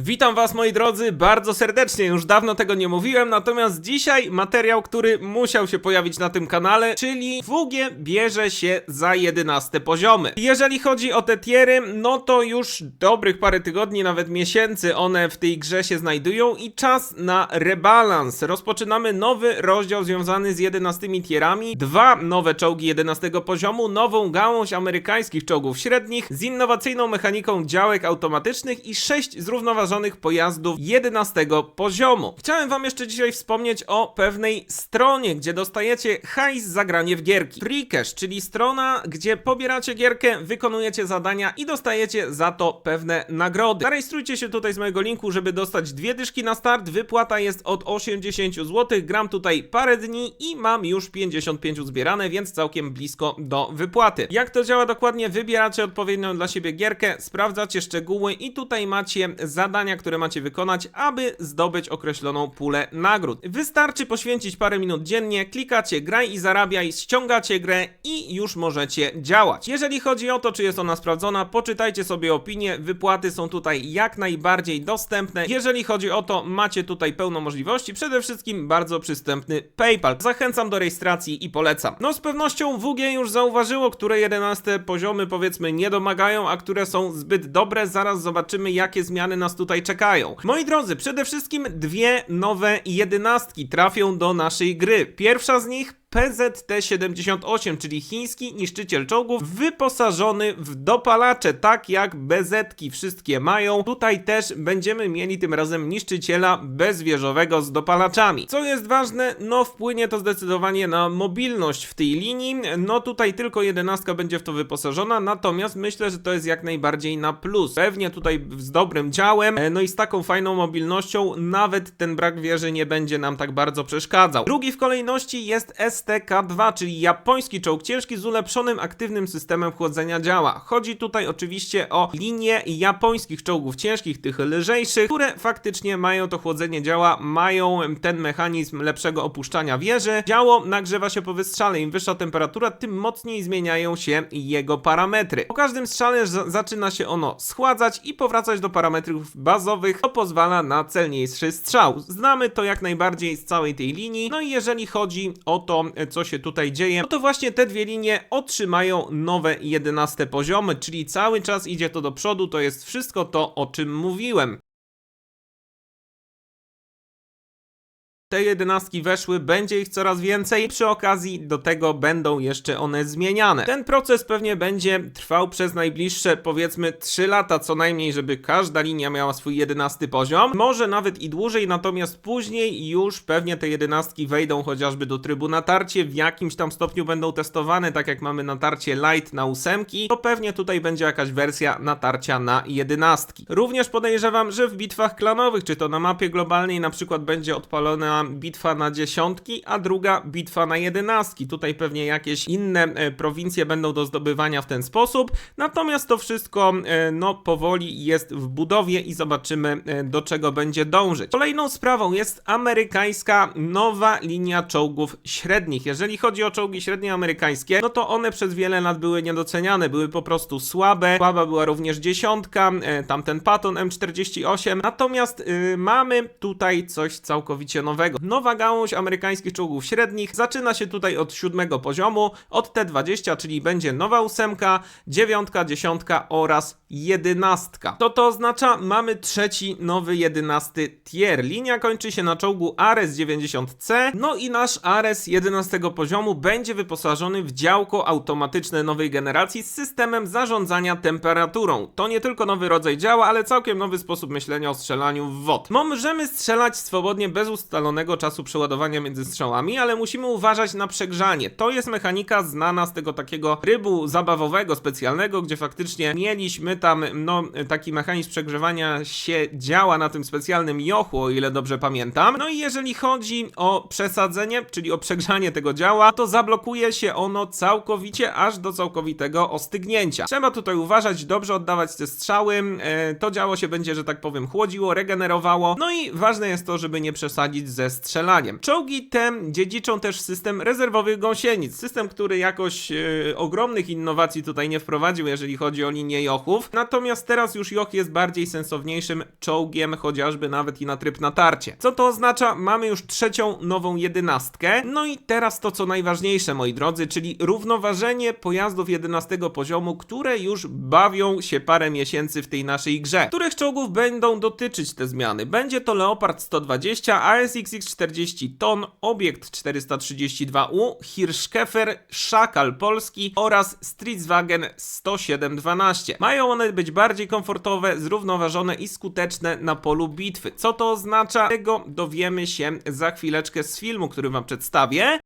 Witam was moi drodzy bardzo serdecznie, już dawno tego nie mówiłem, natomiast dzisiaj materiał, który musiał się pojawić na tym kanale, czyli WG bierze się za 11 poziomy. Jeżeli chodzi o te tiery, no to już dobrych parę tygodni, nawet miesięcy one w tej grze się znajdują i czas na rebalans. Rozpoczynamy nowy rozdział związany z 11 tierami, dwa nowe czołgi 11 poziomu, nową gałąź amerykańskich czołgów średnich z innowacyjną mechaniką działek automatycznych i sześć zrównoważonych pojazdów 11 poziomu. Chciałem wam jeszcze dzisiaj wspomnieć o pewnej stronie, gdzie dostajecie hajs za granie w gierki. Freecash, czyli strona, gdzie pobieracie gierkę, wykonujecie zadania i dostajecie za to pewne nagrody. Zarejestrujcie się tutaj z mojego linku, żeby dostać dwie dyszki na start. Wypłata jest od 80 zł. Gram tutaj parę dni i mam już 55 zbierane, więc całkiem blisko do wypłaty. Jak to działa dokładnie? Wybieracie odpowiednią dla siebie gierkę, sprawdzacie szczegóły i tutaj macie zadania, które macie wykonać, aby zdobyć określoną pulę nagród. Wystarczy poświęcić parę minut dziennie, klikacie graj i zarabiaj, ściągacie grę i już możecie działać. Jeżeli chodzi o to, czy jest ona sprawdzona, poczytajcie sobie opinię, wypłaty są tutaj jak najbardziej dostępne. Jeżeli chodzi o to, macie tutaj pełno możliwości, przede wszystkim bardzo przystępny PayPal. Zachęcam do rejestracji i polecam. No z pewnością WG już zauważyło, które 11 poziomy powiedzmy nie domagają, a które są zbyt dobre. Zaraz zobaczymy, jakie zmiany nas tutaj czekają. Moi drodzy, przede wszystkim dwie nowe jedenastki trafią do naszej gry. Pierwsza z nich PZT-78, czyli chiński niszczyciel czołgów, wyposażony w dopalacze, tak jak BZ-ki wszystkie mają. Tutaj też będziemy mieli tym razem niszczyciela bezwieżowego z dopalaczami. Co jest ważne, no wpłynie to zdecydowanie na mobilność w tej linii. No tutaj tylko jedenastka będzie w to wyposażona, natomiast myślę, że to jest jak najbardziej na plus. Pewnie tutaj z dobrym działem, e, no i z taką fajną mobilnością, nawet ten brak wieży nie będzie nam tak bardzo przeszkadzał. Drugi w kolejności jest STK-2, czyli japoński czołg ciężki z ulepszonym aktywnym systemem chłodzenia działa. Chodzi tutaj oczywiście o linię japońskich czołgów ciężkich, tych lżejszych, które faktycznie mają to chłodzenie działa, mają ten mechanizm lepszego opuszczania wieży. Działo nagrzewa się po wystrzale, im wyższa temperatura, tym mocniej zmieniają się jego parametry. Po każdym strzale zaczyna się ono schładzać i powracać do parametrów bazowych, to pozwala na celniejszy strzał. Znamy to jak najbardziej z całej tej linii. No i jeżeli chodzi o to, co się tutaj dzieje, no to właśnie te dwie linie otrzymają nowe 11 poziomy, czyli cały czas idzie to do przodu, to jest wszystko to, o czym mówiłem. Te jedenastki weszły, będzie ich coraz więcej. Przy okazji do tego będą jeszcze one zmieniane. Ten proces pewnie będzie trwał przez najbliższe powiedzmy 3 lata co najmniej, żeby każda linia miała swój jedenasty poziom. Może nawet i dłużej, natomiast później już pewnie te jedenastki wejdą chociażby do trybu natarcie, w jakimś tam stopniu będą testowane, tak jak mamy natarcie light na ósemki, to pewnie tutaj będzie jakaś wersja natarcia na jedenastki. Również podejrzewam, że w bitwach klanowych, czy to na mapie globalnej na przykład będzie odpalona bitwa na dziesiątki, a druga bitwa na jedenastki. Tutaj pewnie jakieś inne e, prowincje będą do zdobywania w ten sposób. Natomiast to wszystko e, no powoli jest w budowie i zobaczymy e, do czego będzie dążyć. Kolejną sprawą jest amerykańska nowa linia czołgów średnich. Jeżeli chodzi o czołgi średnie amerykańskie, no to one przez wiele lat były niedoceniane, były po prostu słabe. Słaba była również dziesiątka, tamten Patton M48. Natomiast y, mamy tutaj coś całkowicie nowego. Nowa gałąź amerykańskich czołgów średnich zaczyna się tutaj od siódmego poziomu, od T20, czyli będzie nowa ósemka, dziewiątka, dziesiątka oraz jedenastka. To to oznacza, mamy trzeci nowy jedenasty tier. Linia kończy się na czołgu Ares 90C, no i nasz Ares 11 poziomu będzie wyposażony w działko automatyczne nowej generacji z systemem zarządzania temperaturą. To nie tylko nowy rodzaj działa, ale całkiem nowy sposób myślenia o strzelaniu w WOT. Możemy strzelać swobodnie bez ustalonego czasu przeładowania między strzałami, ale musimy uważać na przegrzanie. To jest mechanika znana z tego takiego rybu zabawowego, specjalnego, gdzie faktycznie mieliśmy tam, no, taki mechanizm przegrzewania się działa na tym specjalnym jochu, o ile dobrze pamiętam. No i jeżeli chodzi o przesadzenie, czyli o przegrzanie tego działa, to zablokuje się ono całkowicie aż do całkowitego ostygnięcia. Trzeba tutaj uważać, dobrze oddawać te strzały. E, to działo się będzie, że tak powiem, chłodziło, regenerowało. No i ważne jest to, żeby nie przesadzić ze strzelaniem. Czołgi te dziedziczą też system rezerwowych gąsienic, system, który jakoś e, ogromnych innowacji tutaj nie wprowadził, jeżeli chodzi o linię Jochów. Natomiast teraz już Joch jest bardziej sensowniejszym czołgiem, chociażby nawet i na tryb natarcie. Co to oznacza? Mamy już trzecią nową jedenastkę. No i teraz to co najważniejsze, moi drodzy, czyli równoważenie pojazdów 11 poziomu, które już bawią się parę miesięcy w tej naszej grze. Których czołgów będą dotyczyć te zmiany? Będzie to Leopard 120, ASXX 40 ton, Obiekt 432U, Hirschkäfer, Szakal Polski oraz Streetswagen 10712. Mają one być bardziej komfortowe, zrównoważone i skuteczne na polu bitwy. Co to oznacza? Tego dowiemy się za chwileczkę z filmu, który wam przedstawię.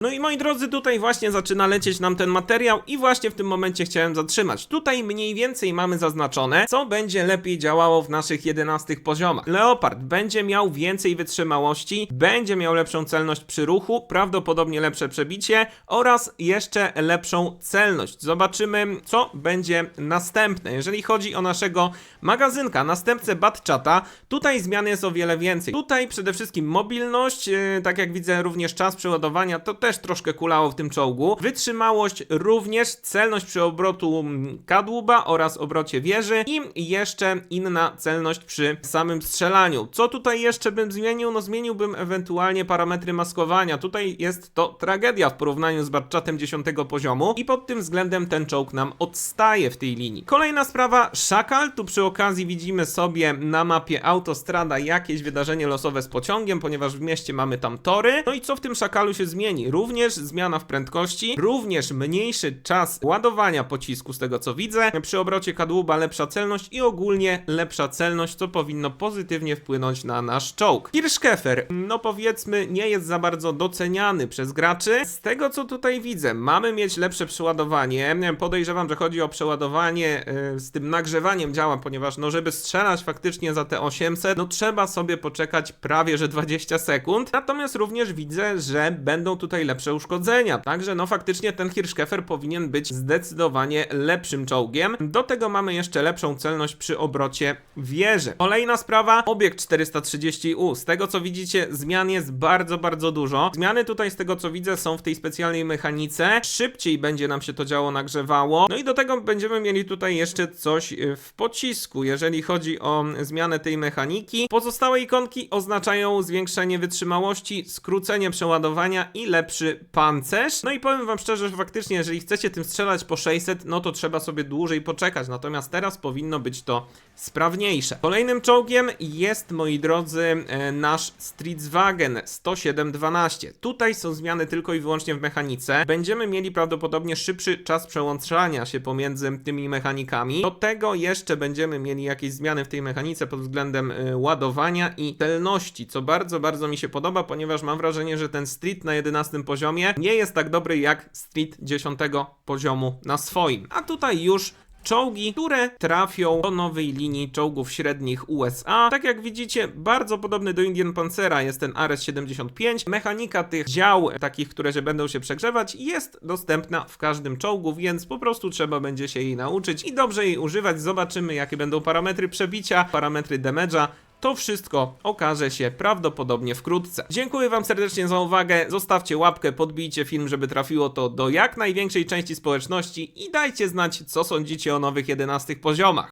No i moi drodzy, tutaj właśnie zaczyna lecieć nam ten materiał i właśnie w tym momencie chciałem zatrzymać. Tutaj mniej więcej mamy zaznaczone, co będzie lepiej działało w naszych 11 poziomach. Leopard będzie miał więcej wytrzymałości, będzie miał lepszą celność przy ruchu, prawdopodobnie lepsze przebicie oraz jeszcze lepszą celność. Zobaczymy, co będzie następne. Jeżeli chodzi o naszego magazynka, następcę Batchata, tutaj zmian jest o wiele więcej. Tutaj przede wszystkim mobilność, yy, tak jak widzę również czas przeładowania, to też troszkę kulało w tym czołgu. Wytrzymałość również, celność przy obrotu mm, kadłuba oraz obrocie wieży i jeszcze inna celność przy samym strzelaniu. Co tutaj jeszcze bym zmienił? No zmieniłbym ewentualnie parametry maskowania. Tutaj jest to tragedia w porównaniu z Batchatem 10 poziomu i pod tym względem ten czołg nam odstaje w tej linii. Kolejna sprawa, Szakal. Tu przy okazji widzimy sobie na mapie autostrada jakieś wydarzenie losowe z pociągiem, ponieważ w mieście mamy tam tory. No i co w tym Szakalu się zmieni? Również zmiana w prędkości, również mniejszy czas ładowania pocisku z tego co widzę. Przy obrocie kadłuba lepsza celność i ogólnie lepsza celność, co powinno pozytywnie wpłynąć na nasz czołg. Hirschkäfer, no powiedzmy, nie jest za bardzo doceniany przez graczy. Z tego co tutaj widzę, mamy mieć lepsze przeładowanie. Podejrzewam, że chodzi o przeładowanie yy, z tym nagrzewaniem działa, ponieważ no żeby strzelać faktycznie za te 800, no trzeba sobie poczekać prawie że 20 sekund. Natomiast również widzę, że będą tutaj lepsze uszkodzenia. Także no faktycznie ten Hirschkäfer powinien być zdecydowanie lepszym czołgiem. Do tego mamy jeszcze lepszą celność przy obrocie wieży. Kolejna sprawa, obiekt 430U. Z tego co widzicie, zmian jest bardzo, bardzo dużo. Zmiany tutaj z tego co widzę są w tej specjalnej mechanice. Szybciej będzie nam się to działo nagrzewało. No i do tego będziemy mieli tutaj jeszcze coś y, w pocisku, jeżeli chodzi o zmianę tej mechaniki. Pozostałe ikonki oznaczają zwiększenie wytrzymałości, skrócenie przeładowania i lepszy pancerz. No i powiem wam szczerze, że faktycznie jeżeli chcecie tym strzelać po 600, no to trzeba sobie dłużej poczekać. Natomiast teraz powinno być to sprawniejsze. Kolejnym czołgiem jest, moi drodzy, e, nasz Streetswagen 10712. Tutaj są zmiany tylko i wyłącznie w mechanice. Będziemy mieli prawdopodobnie szybszy czas przełączania się pomiędzy tymi mechanikami. Do tego jeszcze będziemy mieli jakieś zmiany w tej mechanice pod względem e, ładowania i celności, co bardzo, bardzo mi się podoba, ponieważ mam wrażenie, że ten Street na 11 poziomie nie jest tak dobry jak Street 10 poziomu na swoim. A tutaj już czołgi, które trafią do nowej linii czołgów średnich USA. Tak jak widzicie, bardzo podobny do Indian Pancera jest ten RS-75. Mechanika tych dział, takich, które się będą się przegrzewać, jest dostępna w każdym czołgu, więc po prostu trzeba będzie się jej nauczyć i dobrze jej używać. Zobaczymy, jakie będą parametry przebicia, parametry damage'a. To wszystko okaże się prawdopodobnie wkrótce. Dziękuję Wam serdecznie za uwagę. Zostawcie łapkę, podbijcie film, żeby trafiło to do jak największej części społeczności i dajcie znać, co sądzicie o nowych 11 poziomach.